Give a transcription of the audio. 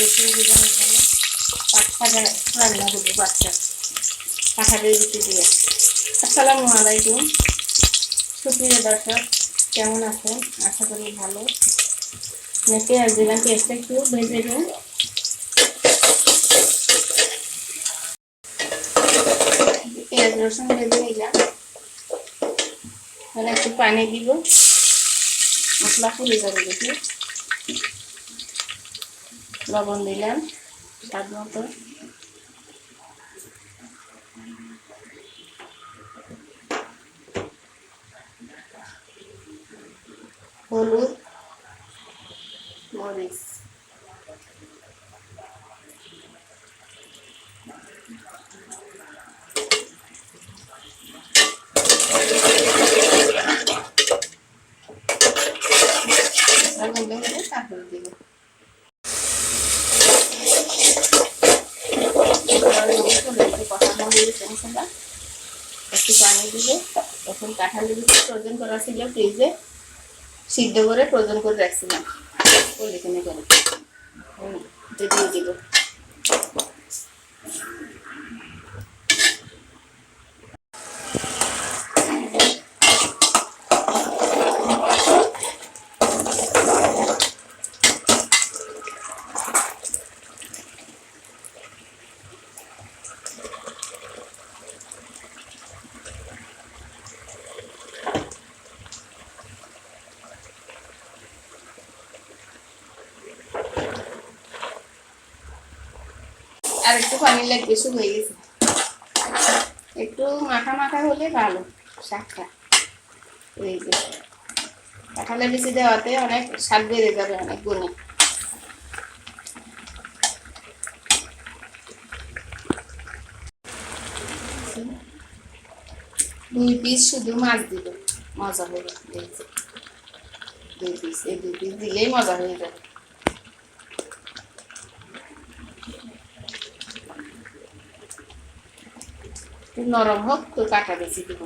রসুন দিব এখানে। পাট রান্না করব বাচ্চা কাঁঠালের রুটি দিয়ে। আসসালামু আলাইকুম। সুপ্রিয় দর্শক, কেমন আছেন? আশা করি ভালো। পেঁয়াজ দিলাম পেঁয়াজটা একটু ভেজে দিন পেঁয়াজ, রসুন ভেজে নিলাম। মানে একটু পানি দিব। মশলা ফুলে যাবে দেখি। লবণ দিলাম স্বাদ মতো। হলুদ মরিচ। দিয়ে তারপরে সমস্যাটা একটু পানি দিবে। তখন কাঁঠাল ভিতরে প্রয়োজন করা ছিল ফ্রিজে সিদ্ধ করে প্রয়োজন করে রাখছিলাম। পলিথিনে করে দিয়ে দিব। আর একটু পানি লাগবে শুরু হয়ে গেছে। একটু মাখা মাখা হলে ভালো শাকটা এই যে, কাঁঠালের বেশি দেওয়াতে অনেক স্বাদ বেড়ে যাবে অনেক গুণে। দুই পিস শুধু মাছ দিব, মজা হবে। এই যে। দুই পিস এই দুই পিস দিলেই মজা হয়ে যাবে। একটু নরম হোক তো কাটা বেশি দিব।